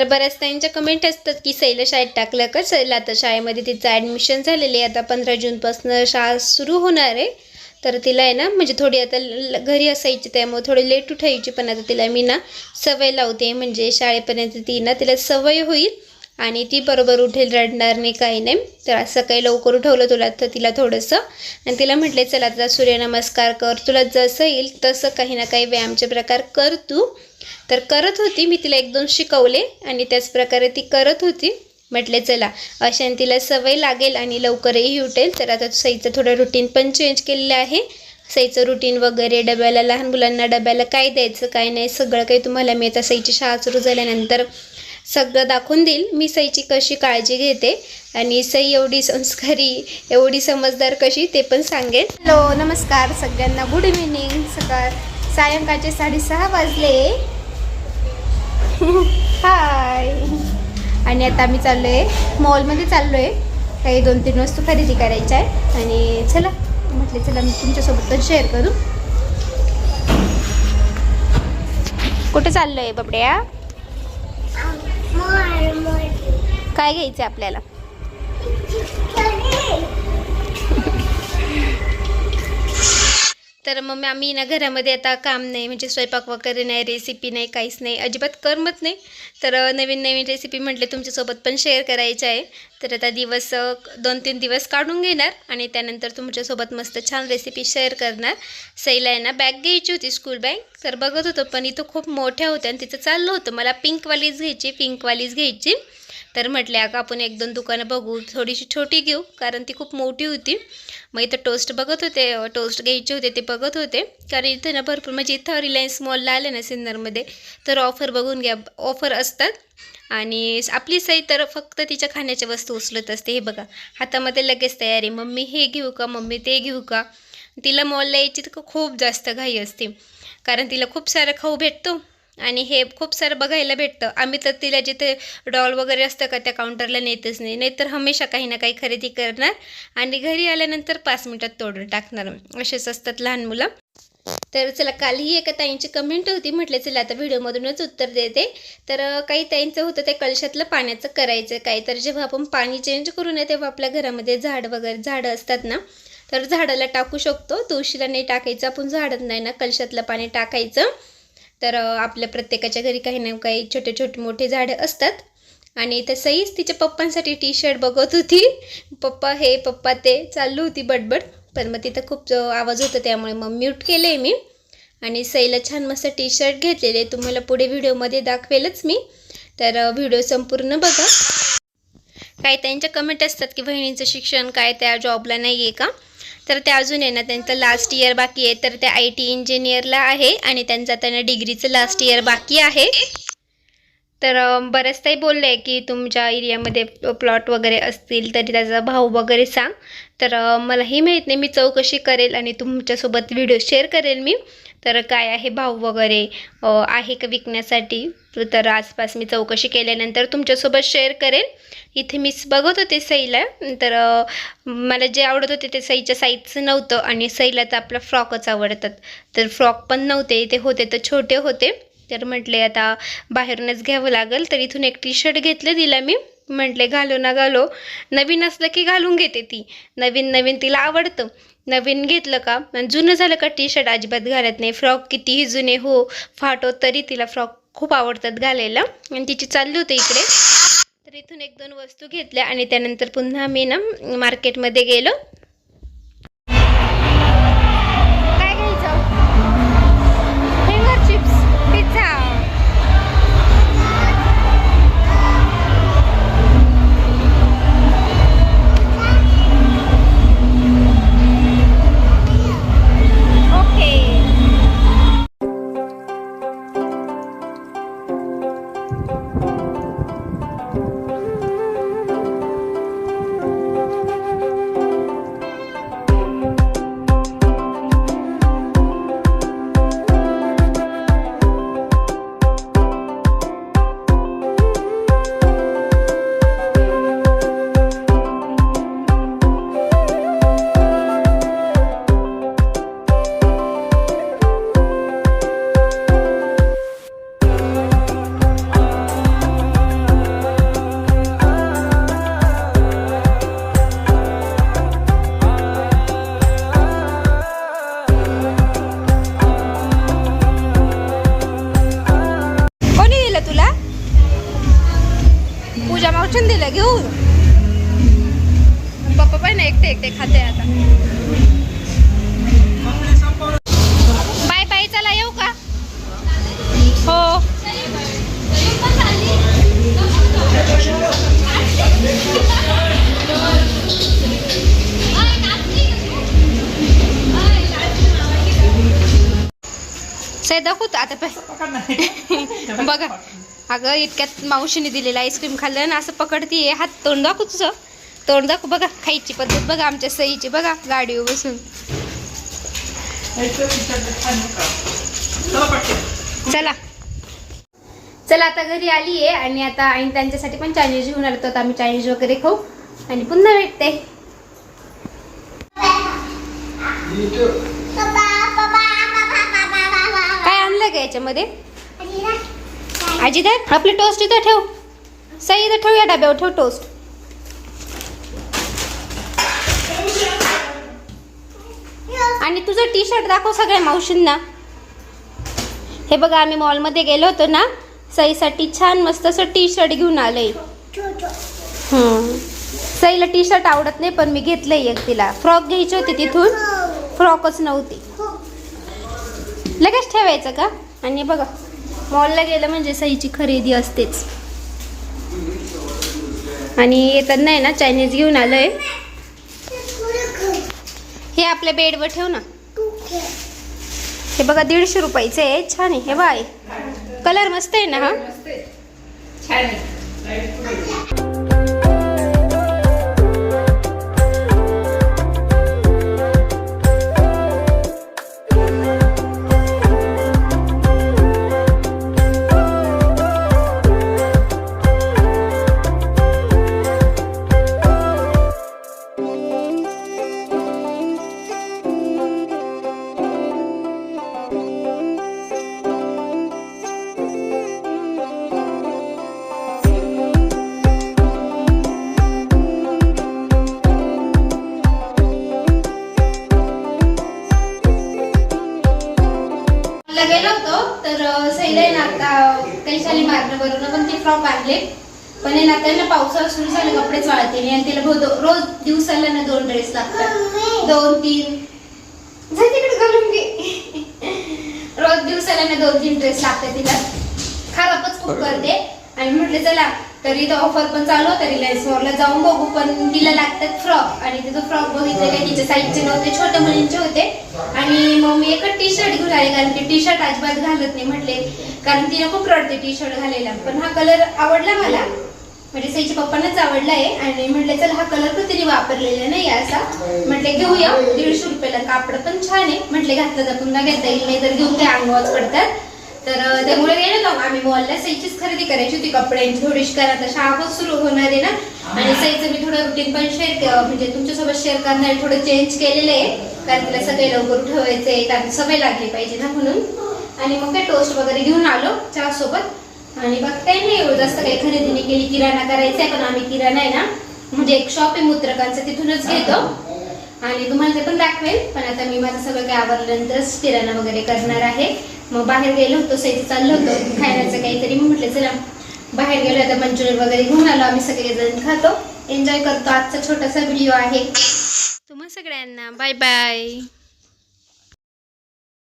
तर बऱ्याच त्यांच्या कमेंट असतात की सैला शाळेत टाकलं का सैला? आता शाळेमध्ये तिचं ॲडमिशन झालेलं आहे. आता पंधरा जूनपासून शाळा सुरू होणार आहे. तर तिला आहे ना म्हणजे थोडी आता ल- घरी असायची त्यामुळे थोडी लेट उठायची पण आता तिला मी ना सवय लावते. म्हणजे शाळेपर्यंत ती ना तिला सवय होईल आणि ती बरोबर उठेल रडणार नाही काही नाही. तर आज सकाळी लवकर उठवलं तुला तर तिला थोडंसं. आणि तिला म्हटले चला आता सूर्यनमस्कार कर. तुला जसं येईल तसं काही ना काही व्यायामचे प्रकार कर तू. तर करत होती मी तिला एक दोन शिकवले आणि त्याच प्रकारे ती करत होती. म्हटले चला अशाने तिला सवय लागेल आणि लवकरही उठेल. तर आता सईचं थोडं रुटीन पण चेंज केलेलं आहे. सईचं रुटीन वगैरे डब्याला लहान मुलांना डब्याला काय द्यायचं काय नाही सगळं काही तुम्हाला मी आता सईची शाळा सुरू झाल्यानंतर सगळं दाखवून देईल. मी सईची कशी काळजी घेते आणि सई एवढी संस्कारी एवढी समजदार कशी ते पण सांगेल हॅलो नमस्कार सगळ्यांना. गुड इव्हिनिंग सकाळ. सायंकाळचे साडेसहा वाजले. हाय. आणि आता आम्ही चाललो आहे मॉलमध्ये चाललो आहे काही दोन तीन वस्तू खरेदी करायच्या आहे आणि चला म्हटले चला मी तुमच्यासोबत पण शेअर करू. कुठे चाललो आहे बबड्या काय घ्यायचं आपल्याला? तर मग आम्ही ना घरामध्ये आता काम नाही म्हणजे स्वयंपाक वगैरे नाही रेसिपी नाही काहीच नाही अजिबात करमत नाही. तर नवीन नवीन रेसिपी म्हटले तुमच्यासोबत पण शेअर करायचं आहे. तर आता दिवस दोन तीन दिवस काढून घेणार आणि त्यानंतर तुमच्यासोबत मस्त छान रेसिपी शेअर करणार. सईला आहे ना बॅग घ्यायची होती स्कूल बॅग तर बघत होतो पण इथं खूप मोठ्या होत्या आणि तिथं चाललं होतं. मला पिंकवालीच घ्यायची पिंकवालीच घ्यायची. तर म्हटले अगं आपण एक दोन दुकानं बघू थोडीशी छोटी घेऊ. कारण ती खूप मोठी होती. मग इथं टोस्ट बघत होते टोस्ट घ्यायचे होते ते बघत होते. कारण इथं ना भरपूर म्हणजे इथं रिलायन्स मॉलला आले ना सिन्नरमध्ये तर ऑफर बघून घ्या ऑफर असतात. आणि आपली सई तर फक्त तिच्या खाण्याच्या वस्तू उचलत असते. हे बघा हातामध्ये लगेच तयारी. मम्मी हे घेऊ का? मम्मी ते घेऊ का? तिला मॉलला यायची तर खूप जास्त घाई असते. कारण तिला खूप सारा खाऊ भेटतो. आणि हे खूप सारं बघायला भेटतं. आम्ही तर तिला जिथे डॉल वगैरे असतं का त्या काउंटरला नेतच नाही. नाहीतर हमेशा काही ना काही खरेदी करणार आणि घरी आल्यानंतर पाच मिनटात तोडून टाकणार. असेच असतात लहान मुलं. तर चला कालही एका ताईंची कमेंट होती. म्हटलं चला आता व्हिडिओमधूनच उत्तर देते. तर काही ताईंचं होतं ते कलशातलं पाण्याचं करायचं काय? तर जेव्हा आपण पाणी चेंज करू नये तेव्हा आपल्या घरामध्ये झाड वगैरे झाडं असतात ना तर झाडाला टाकू शकतो. तुळशीला नाही टाकायचं आपण झाडत नाही ना कलशातलं पाणी टाकायचं. तर आपल्या प्रत्येकाच्या घरी काही ना काही छोटे छोटे मोठे झाडं असतात. आणि तसंहीच तिच्या पप्पांसाठी टी शर्ट बघत होती. पप्पा हे पप्पा ते चालू होती बडबड. पण मग तिथं खूप आवाज होता त्यामुळे मग म्यूट केलं आहे मी. आणि सईला छान मस्त टी शर्ट घेतलेले. तुम्हाला पुढे व्हिडिओमध्ये दाखवेलच मी. तर व्हिडिओ संपूर्ण बघा. काही त्यांच्या कमेंट असतात की बहिणींचं शिक्षण काय? त्या जॉबला नाही आहे का? तर त्या अजून आहे ना त्यांचं लास्ट इयर बाकी आहे. तर त्या आय टी इंजिनियरला आहे आणि त्यांचं त्यांना डिग्रीचं लास्ट इयर बाकी आहे. तर अं, बरेच काही बोलले आहे की तुमच्या एरियामध्ये प्लॉट वगैरे असतील तरी त्याचा भाव वगैरे सांग. तर मलाही माहीत नाही मी चौकशी करेल आणि तुमच्यासोबत व्हिडिओ शेअर करेल मी. तर काय आहे भाव वगैरे आहे का विकण्यासाठी? तर आसपास मी चौकशी केल्यानंतर तुमच्यासोबत शेअर करेन. इथे मीच बघत होते सईला तर मला जे आवडत होते ते सईच्या साईजचं नव्हतं आणि सईला तर आपला फ्रॉकच आवडतात. तर फ्रॉक पण नव्हते इथे होते तर छोटे होते. तर म्हटले आता बाहेरूनच घ्यावं लागेल तर इथून एक टी शर्ट घेतलं दिला मी. म्हटले घालो ना घालो. नवीन असलं की घालून घेते ती. नवीन नवीन तिला आवडतं. नवीन घेतलं का? जुनं झालं का टी शर्ट अजिबात घालत नाही. फ्रॉक कितीही जुने हो फाटो तरी तिला फ्रॉक खूप आवडतात घालायला. आणि तिची चालली होती इकडे. तर इथून एक दोन वस्तू घेतल्या आणि त्यानंतर पुन्हा मी ना मार्केटमध्ये गेलो. साहेब दाखवतो. आता पाय बघा. अगं इतक्यात मावशीने दिलेलं आईस्क्रीम खाल्लं ना असं पकडतीये. हात तोंड दाखव तुझं. तोंड दाखव. बघा खायची पद्धत बघा आमच्या सईची. बघा गाडीवर बसून. चला चला. आता घरी आली आहे आणि आता आणि त्यांच्यासाठी पण चायनीज घेऊन आलो. तर आता आम्ही चायनीज वगैरे खाऊ आणि पुन्हा भेटते. काय का याच्यामध्ये? आजी दर आपली टोस्ट इथं ठेव. सई इथं ठेव या डब्यावर ठेव टोस्ट आणि तुझं टी शर्ट दाखव सगळ्या मावशींना. हे बघा आम्ही मॉलमध्ये गेलो होतो ना सईसाठी छान मस्त असं टी शर्ट घेऊन आलंय सईला टी शर्ट आवडत नाही पण मी घेतलंय एक तिला. फ्रॉक घ्यायची होती तिथून. फ्रॉकच नव्हती. लगेच ठेवायचं का? आणि बघा मॉलला गेलं म्हणजे सईची खरेदी असतेच. आणि येताना आहे ना चायनीज घेऊन आलोय. हे आपल्या बेडवर ठेव ना. हे बघा दीडशे रुपयाचे आहे. छान आहे. हे बाय. कलर मस्त आहे ना हा? आता काही साली मारणं बरोबर पण ते फ्रॉक आणले. पण ना त्यांना पावसाळा सुरू झाले कपडेच वाळते नाही आणि तिला बहु- दो- रोज दिवसाला ना दोन ड्रेस लागतात. दोन तीन. तिकडे घालून घे. रोज दिवसाला ना दोन तीन ड्रेस लागतात तिला. खराबच खूप करते. आणि म्हटलं चला तरी इथं ऑफर पण चालू होतं रिलायन्स मॉलला जाऊन बघू पण तिला लागतात फ्रॉक आणि तिथं फ्रॉक बघितले काही तिच्या साईजचे नव्हते छोट्या मुलींचे होते. आणि मग मी एकच टी शर्ट घेऊन आले कारण की टी शर्ट अजिबात घालत नाही म्हटले. कारण तिला खूप रडते टी शर्ट घालायला. पण हा कलर आवडला मला. म्हणजे साईच्या पप्पांनाच आवडला आहे. आणि म्हटलं चल हा कलर पण तिने वापरलेला नाही असा. म्हटले घेऊया दीडशे रुपयाला. कापड पण छान आहे. म्हटले घातलं तर पुन्हा घेता येईल नाही तर घेऊन ते अंगवाच पडतात. तर त्यामुळे गेलो ना आम्ही मॉलला सईचीच खरेदी करायची होती कपड्यांची. थोडीशी कारण आता शाळा सुरू होणार आहे ना. आणि सईचं मी थोडं रुटीन पण शेअर म्हणजे तुमच्यासोबत शेअर करणार. थोडं चेंज केलेलं आहे. कारण तिला सगळे लवकर ठेवायचे कारण सवय लागली पाहिजे ना म्हणून. आणि मग काय टोस्ट वगैरे घेऊन आलो चहा सोबत आणि बघता काही नाही एवढं जास्त काही खरेदी नाही केली किराणा करायचा आहे. पण आम्ही किराणा आहे ना. म्हणजे एक शॉप आहे मुत्रकांचं तिथूनच घेतो. आणि तुम्हाला ते पण दाखवेल पण आता मी माझं सगळं काही आवरल्यानंतरच किराणा वगैरे करणार आहे. मग बाहेर गेलो होतो सैती चाललो होतो खाण्याचं काहीतरी. मग म्हटलं चला बाहेर गेलो आता मंचुरियन वगैरे घेऊन आलो आम्ही सगळेजण खातो एन्जॉय करतो. आजचा छोटासा व्हिडिओ आहे. तुम्हा सगळ्यांना बाय बाय.